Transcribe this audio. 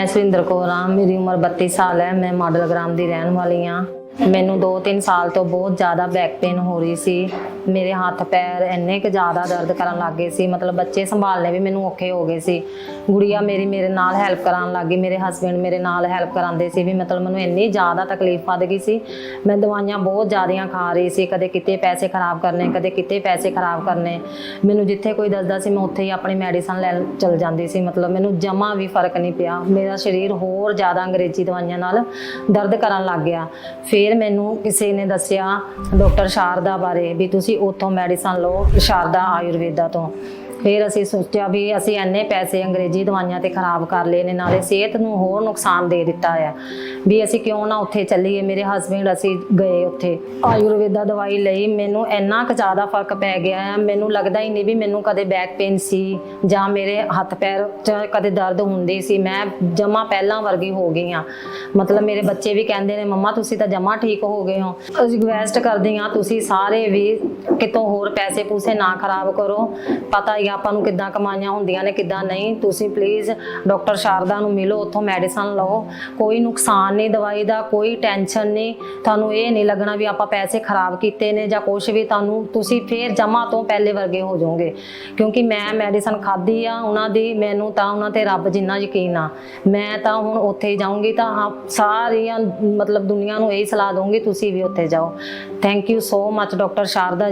ਮੈਂ ਸੁਰਿੰਦਰ ਕੌਰ ਹਾਂ, ਮੇਰੀ ਉਮਰ 32 ਸਾਲ ਹੈ, ਮੈਂ ਮਾਡਲ ਗ੍ਰਾਮ ਦੀ ਰਹਿਣ ਵਾਲੀ ਹਾਂ। ਮੈਨੂੰ 2-3 ਸਾਲ ਤੋਂ ਬਹੁਤ ਜ਼ਿਆਦਾ ਬੈਕ ਪੇਨ ਹੋ ਰਹੀ ਸੀ। ਮੇਰੇ ਹੱਥ ਪੈਰ ਇੰਨੇ ਕੁ ਜ਼ਿਆਦਾ ਦਰਦ ਕਰਨ ਲੱਗ ਗਏ ਸੀ। ਮਤਲਬ ਬੱਚੇ ਸੰਭਾਲਣੇ ਵੀ ਮੈਨੂੰ ਔਖੇ ਹੋ ਗਏ ਸੀ। ਗੁੜੀਆ ਮੇਰੀ ਮੇਰੇ ਨਾਲ ਹੈਲਪ ਕਰਨ ਲੱਗ ਗਈ। ਮੇਰੇ ਹਸਬੰਡ ਮੇਰੇ ਨਾਲ ਹੈਲਪ ਕਰਾਉਂਦੇ ਸੀ ਵੀ ਮਤਲਬ ਮੈਨੂੰ ਇੰਨੀ ਜ਼ਿਆਦਾ ਤਕਲੀਫ ਵੱਧ ਗਈ ਸੀ। ਮੈਂ ਦਵਾਈਆਂ ਬਹੁਤ ਜ਼ਿਆਦੀਆਂ ਖਾ ਰਹੀ ਸੀ। ਕਦੇ ਕਿਤੇ ਪੈਸੇ ਖਰਾਬ ਕਰਨੇ, ਕਦੇ ਕਿਤੇ ਪੈਸੇ ਖਰਾਬ ਕਰਨੇ। ਮੈਨੂੰ ਜਿੱਥੇ ਕੋਈ ਦੱਸਦਾ ਸੀ ਮੈਂ ਉੱਥੇ ਹੀ ਆਪਣੀ ਮੈਡੀਸਨ ਲੈ ਚਲ ਜਾਂਦੀ ਸੀ। ਮਤਲਬ ਮੈਨੂੰ ਜਮਾ ਵੀ ਫ਼ਰਕ ਨਹੀਂ ਪਿਆ। ਮੇਰਾ ਸਰੀਰ ਹੋਰ ਜ਼ਿਆਦਾ ਅੰਗਰੇਜ਼ੀ ਦਵਾਈਆਂ ਨਾਲ ਦਰਦ ਕਰਨ ਲੱਗ ਗਿਆ। ਫਿਰ ਮੈਨੂੰ ਕਿਸੇ ਨੇ ਦੱਸਿਆ ਡਾਕਟਰ ਸ਼ਾਰਦਾ ਬਾਰੇ ਵੀ ਤੁਸੀਂ ਉੱਥੋਂ ਮੈਡੀਸਨ ਲਓ ਸ਼ਾਰਦਾ ਆਯੁਰਵੇਦਾ ਤੋਂ। ਫਿਰ ਅਸੀਂ ਸੋਚਿਆ ਵੀ ਅਸੀਂ ਇੰਨੇ ਪੈਸੇ ਅੰਗਰੇਜ਼ੀ ਦਵਾਈਆਂ ਤੇ ਖਰਾਬ ਕਰ ਲਏ ਨੇ, ਨਾਲੇ ਸਿਹਤ ਨੂੰ ਹੋਰ ਨੁਕਸਾਨ ਦੇ ਦਿੱਤਾ ਆ। ਵੀ ਅਸੀਂ ਕਿਉਂ ਨਾ ਉੱਥੇ ਚੱਲੀਏ, ਮੇਰੇ ਹਸਬੰਡ ਅਸੀਂ ਗਏ ਉੱਥੇ। ਆਯੁਰਵੇਦਾ ਦਵਾਈ ਲਈ, ਮੈਨੂੰ ਇੰਨਾ ਕੁ ਜ਼ਿਆਦਾ ਫ਼ਰਕ ਪੈ ਗਿਆ ਹੈ ਮੈਨੂੰ ਲੱਗਦਾ ਹੀ ਨਹੀਂ ਵੀ ਮੈਨੂੰ ਕਦੇ ਬੈਕ ਪੇਨ ਸੀ, ਜਾਂ ਮੇਰੇ ਹੱਥ ਪੈਰ 'ਚ ਕਦੇ ਦਰਦ ਹੁੰਦੀ ਸੀ। ਮੈਂ ਜਮਾ ਪਹਿਲਾਂ ਵਰਗੀ ਹੋ ਗਈ ਹਾਂ ਮਤਲਬ ਮੇਰੇ ਬੱਚੇ ਵੀ ਕਹਿੰਦੇ ਨੇ, ਮੰਮਾ, ਤੁਸੀਂ ਤਾਂ ਜਮਾ ਠੀਕ ਹੋ ਗਏ ਹੋ। ਅਸੀਂ ਰਿਕਵੈਸਟ ਕਰਦੇ ਹਾਂ, ਤੁਸੀਂ ਸਾਰੇ ਵੀ ਕਿਤੋਂ ਹੋਰ ਪੈਸੇ ਪੂਸੇ ਨਾ ਖਰਾਬ ਕਰੋ। ਪਤਾ ਹੀ ਆ ਆਪਾਂ ਨੂੰ ਕਿੱਦਾਂ ਕਮਾਈਆਂ ਹੁੰਦੀਆਂ ਨੇ, ਕਿੱਦਾਂ ਨਹੀਂ। ਤੁਸੀਂ ਪਲੀਜ਼ ਡਾਕਟਰ ਸ਼ਾਰਦਾ ਨੂੰ ਮਿਲੋ, ਉੱਥੋਂ ਮੈਡੀਸਨ ਲਓ। ਕੋਈ ਨੁਕਸਾਨ ਨਹੀਂ ਦਵਾਈ ਦਾ, ਕੋਈ ਟੈਨਸ਼ਨ ਨਹੀਂ। ਤੁਹਾਨੂੰ ਇਹ ਨਹੀਂ ਲੱਗਣਾ ਵੀ ਆਪਾਂ ਪੈਸੇ ਖਰਾਬ ਕੀਤੇ ਨੇ ਜਾਂ ਕੁਝ ਵੀ, ਤੁਹਾਨੂੰ ਤੁਸੀਂ ਫੇਰ ਜਮਾ ਤੋਂ ਪਹਿਲੇ ਵਰਗੇ ਹੋ ਜਾਓਗੇ। ਕਿਉਂਕਿ ਮੈਂ ਮੈਡੀਸਨ ਖਾਧੀ ਆ, ਉਹਨਾਂ ਦੀ ਮੈਨੂੰ ਤਾਂ ਉਹਨਾਂ ਤੇ ਰੱਬ ਜਿੰਨਾ ਯਕੀਨ ਆ। ਮੈਂ ਤਾਂ ਹੁਣ ਉੱਥੇ ਹੀ ਜਾਊਂਗੀ ਤਾਂ ਸਾਰੀਆਂ ਮਤਲਬ ਦੁਨੀਆ ਨੂੰ ਇਹ ਸਲਾਹ ਦਊਂਗੀ, ਤੁਸੀਂ ਵੀ ਉੱਥੇ ਜਾਓ। Thank you so much doctor Sharda